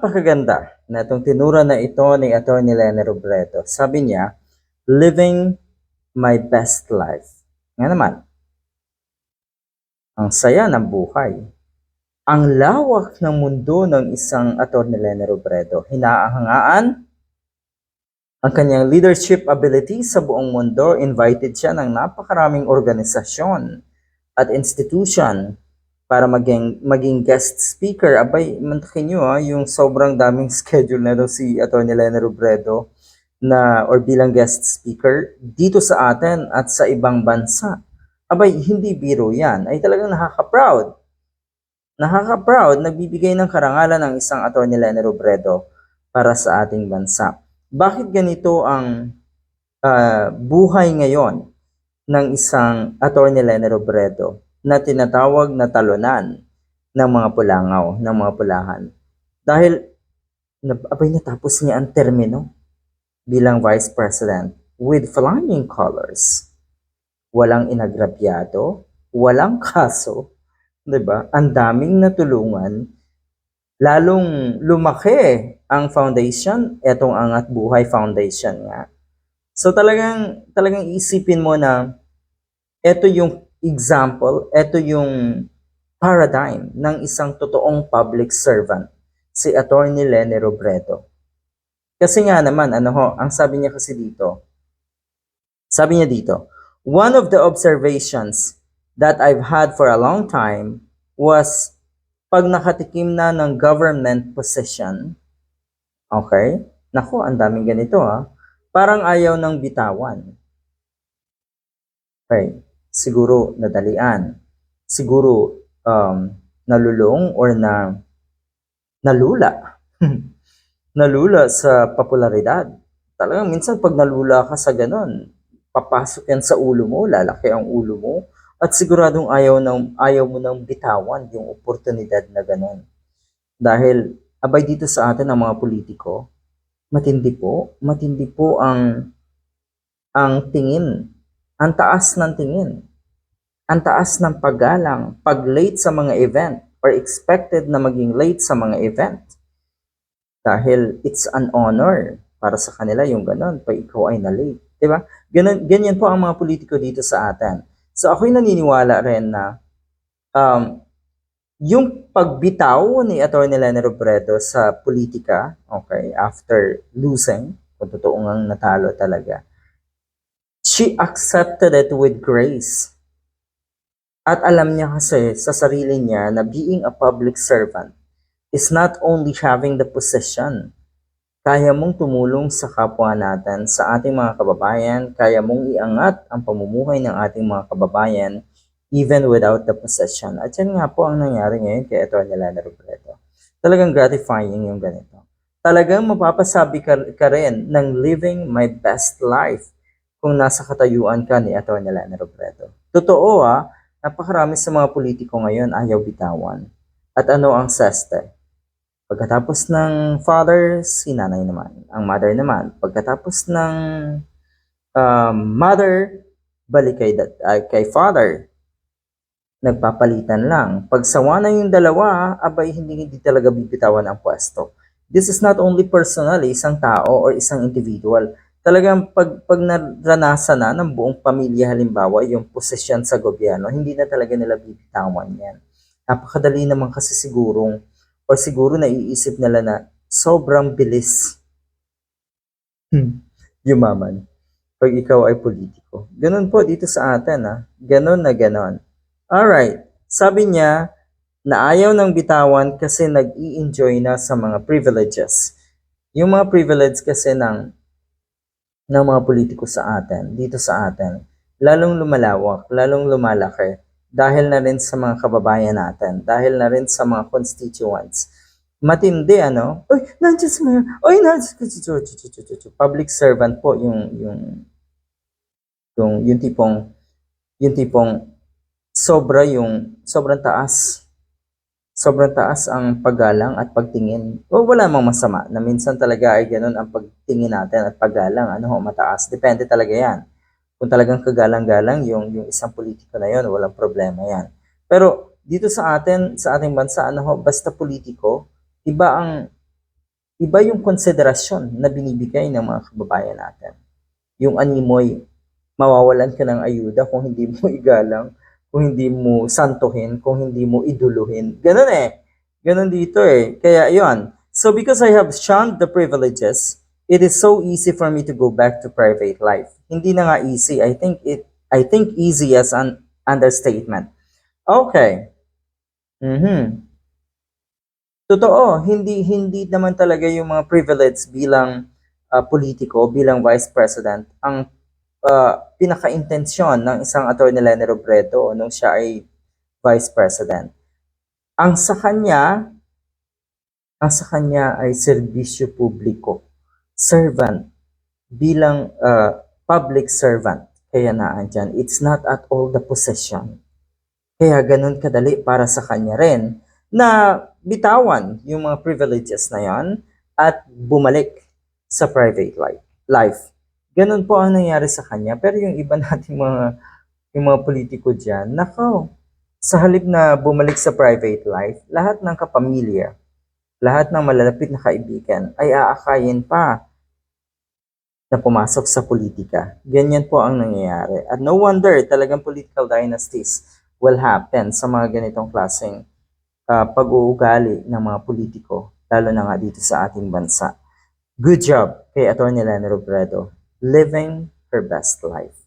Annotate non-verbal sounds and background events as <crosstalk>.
Napakaganda na itong tinura na ito ni Atty. Lene Robredo. Sabi niya, living my best life. Nga naman, ang saya ng buhay. Ang lawak ng mundo ng isang Atty. Lene Robredo. Hinaahangaan ang kanyang leadership ability sa buong mundo. Invited siya ng napakaraming organisasyon at institution para maging, maging guest speaker. Abay, mantakin nyo ah, yung sobrang daming <laughs> schedule na si Atty. Lene Robredo na or bilang guest speaker dito sa atin at sa ibang bansa. Abay, hindi biro yan. Ay talagang nakaka-proud. Nakaka-proud, nagbibigay ng karangalan ng isang Atty. Lene Robredo para sa ating bansa. Bakit ganito ang ah, buhay ngayon ng isang Atty. Lene Robredo na tinatawag na talunan ng mga pulangaw, ng mga pulahan? Dahil abay natapos niya ang termino bilang Vice President with flying colors. Walang inagrabyado, walang <laughs> kaso, 'di ba? Ang daming natulungan, lalong lumaki ang foundation, etong Angat Buhay Foundation nga. So talagang talagang isipin mo na ito yung example, ito yung paradigm ng isang totoong public servant, si Attorney Lene Robredo. Kasi nga naman, ano ho, ang sabi niya kasi dito, sabi niya dito, one of the observations that I've had for a long time was pag nakatikim na ng government position, okay, naku, ang daming ganito ha, parang ayaw ng bitawan. Okay, siguro nadalian, siguro um, nalulong or na nalula. <laughs> nalula sa popularidad. Talagang minsan pag nalula ka sa ganon, papasok yan sa ulo mo, lalaki ang ulo mo, at siguradong ayaw, ng, ayaw mo nang bitawan yung oportunidad na ganon. Dahil abay dito sa atin ang mga politiko, matindi po, matindi po ang ang tingin, ang taas ng tingin, ang taas ng paggalang, pag late sa mga event, or expected na maging late sa mga event dahil it's an honor para sa kanila yung ganun, pag ikaw ay na-late. Di ba? Ganun, ganyan po ang mga politiko dito sa atin. So ako'y naniniwala rin na um, yung pagbitaw ni Atty. Lene Robredo sa politika, okay, after losing, kung totoo ngang natalo talaga, she accepted it with grace. At alam niya kasi sa sarili niya na being a public servant is not only having the position. Kaya mong tumulong sa kapwa natin, sa ating mga kababayan, kaya mong iangat ang pamumuhay ng ating mga kababayan even without the possession. At yan nga po ang nangyari ngayon kay Atty. Lana Robredo. Talagang gratifying yung ganito. Talagang mapapasabi ka, ka rin ng living my best life kung nasa katayuan ka ni Atty. Lana Robredo. Totoo ah, napakarami sa mga politiko ngayon ayaw bitawan. At ano ang seste? Pagkatapos ng father, si nanay naman. Ang mother naman. Pagkatapos ng um, mother, balik kay, dad- ay, kay father. Nagpapalitan lang. Pag sawa na yung dalawa, abay hindi hindi talaga bibitawan ang pwesto. This is not only personal, eh, isang tao or isang individual. Talagang pag, pag naranasan na ng buong pamilya halimbawa yung posisyon sa gobyerno, hindi na talaga nila bibitawan yan. Napakadali naman kasi sigurong o siguro naiisip nila na sobrang bilis Hmm, <laughs> yumaman pag ikaw ay politiko. Ganun po dito sa atin ha. Ganun na ganun. Alright. Sabi niya na ayaw ng bitawan kasi nag enjoy na sa mga privileges. Yung mga privilege kasi ng ng mga politiko sa atin, dito sa atin, lalong lumalawak, lalong lumalaki dahil na rin sa mga kababayan natin, dahil na rin sa mga constituents. Matindi, ano? Uy, nandiyan si Mayor. Uy, nandiyan si Public servant po yung, yung, yung, yung tipong, yung tipong sobra yung, sobrang taas. Sobrang taas ang paggalang at pagtingin. O wala namang masama na minsan talaga ay ganun ang pagtingin natin at paggalang, ano ho, mataas. Depende talaga yan kung talagang kagalang-galang yung yung isang politiko na yon, walang problema yan. Pero dito sa atin, sa ating bansa, ano ho, basta politiko, iba ang iba yung konsiderasyon na binibigay ng mga kababayan natin. Yung animoy, mawawalan ka ng ayuda kung hindi mo <laughs> igalang, kung hindi mo santuhin, kung hindi mo iduluhin. Ganun eh. Ganun dito eh. Kaya yon. So because I have shunned the privileges, it is so easy for me to go back to private life. Hindi na nga easy. I think it I think easy as an understatement. Okay. Mhm. Totoo, hindi hindi naman talaga yung mga privilege bilang ah, politiko, bilang vice president ang ah, pinaka-intensyon ng isang attorney Lene Robredo nung siya ay vice president. Ang sa kanya, ang sa kanya ay serbisyo publiko, servant, bilang ah, public servant. Kaya naandyan, it's not at all the possession. Kaya ganun kadali para sa kanya rin na bitawan yung mga privileges na yon at bumalik sa private life. life. Ganun po ang nangyari sa kanya. Pero yung iba <laughs> nating mga, yung mga politiko dyan, nakaw, sa halip na bumalik sa private life, lahat ng kapamilya, lahat ng malalapit na kaibigan ay aakayin pa na pumasok sa politika. Ganyan po ang nangyayari. At no wonder talagang political dynasties will happen sa mga ganitong klaseng ah, pag-uugali ng mga politiko, lalo na nga dito sa ating bansa. Good job kay Atty. Lene Robredo, living her best life.